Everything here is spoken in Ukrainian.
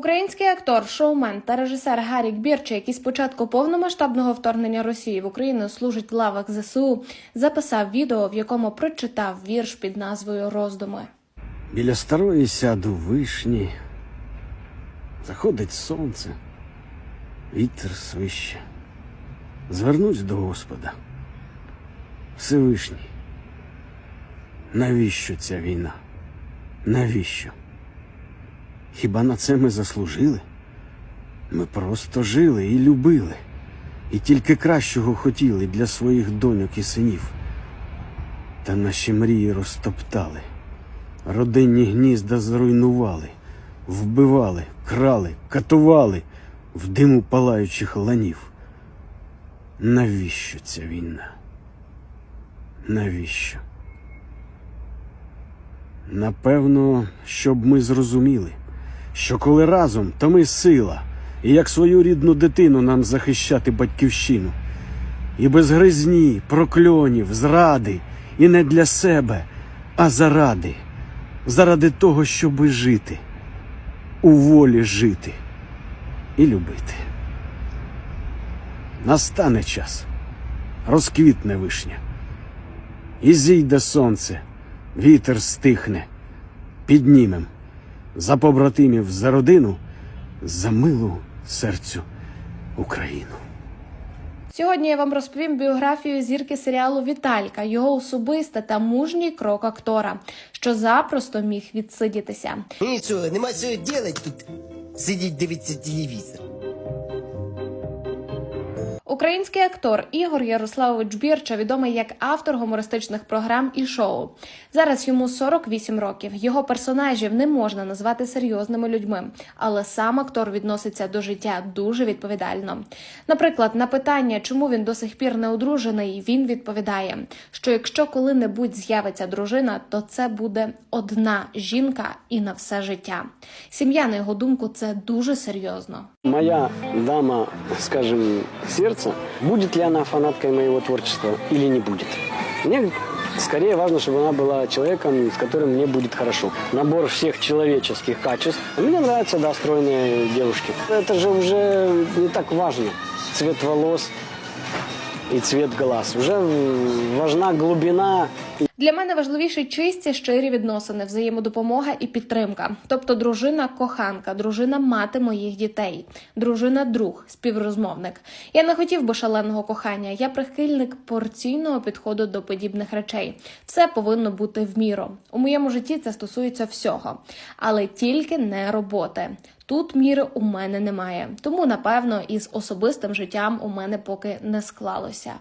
Український актор, шоумен та режисер Гарік Бірче, який з початку повномасштабного вторгнення Росії в Україну служить в лавах ЗСУ, записав відео, в якому прочитав вірш під назвою Роздуми. Біля старої сяду вишні. Заходить сонце, вітер свище. Звернусь до Господа. Всевишній. Навіщо ця війна? Навіщо? Хіба на це ми заслужили? Ми просто жили і любили, і тільки кращого хотіли для своїх доньок і синів. Та наші мрії розтоптали. Родинні гнізда зруйнували, вбивали, крали, катували в диму палаючих ланів. Навіщо ця війна? Навіщо? Напевно, щоб ми зрозуміли, що коли разом, то ми сила, і як свою рідну дитину нам захищати батьківщину. І без гризні, прокльонів, зради, і не для себе, а заради, заради того, щоби жити, у волі жити. І любити. Настане час, розквітне вишня, і зійде сонце, вітер стихне, піднімем за побратимів, за родину, за милу серцю Україну. Сьогодні я вам розповім біографію зірки серіалу Віталька, його особисте та мужній крок актора, що запросто міг відсидітися. Нічого, нема що робити тут. Сидіть, дивитися телевізор. Український актор Ігор Ярославович Бірча відомий як автор гумористичних програм і шоу. Зараз йому 48 років. Його персонажів не можна назвати серйозними людьми, але сам актор відноситься до життя дуже відповідально. Наприклад, на питання, чому він до сих пір не одружений, він відповідає, що якщо коли-небудь з'явиться дружина, то це буде одна жінка і на все життя. Сім'я, на його думку, це дуже серйозно. Моя дама, скажем, сердца, будет ли она фанаткой моего творчества или не будет? Мне скорее важно, чтобы она была человеком, с которым мне будет хорошо. Набор всех человеческих качеств. Мне нравятся, да, стройные девушки. Это же уже не так важно. Цвет волос и цвет глаз. Уже важна глубина Для мене важливіші чисті щирі відносини, взаємодопомога і підтримка. Тобто, дружина коханка, дружина мати моїх дітей, дружина друг, співрозмовник. Я не хотів би шаленого кохання. Я прихильник порційного підходу до подібних речей. Все повинно бути в міру. У моєму житті це стосується всього, але тільки не роботи. Тут міри у мене немає, тому напевно із особистим життям у мене поки не склалося.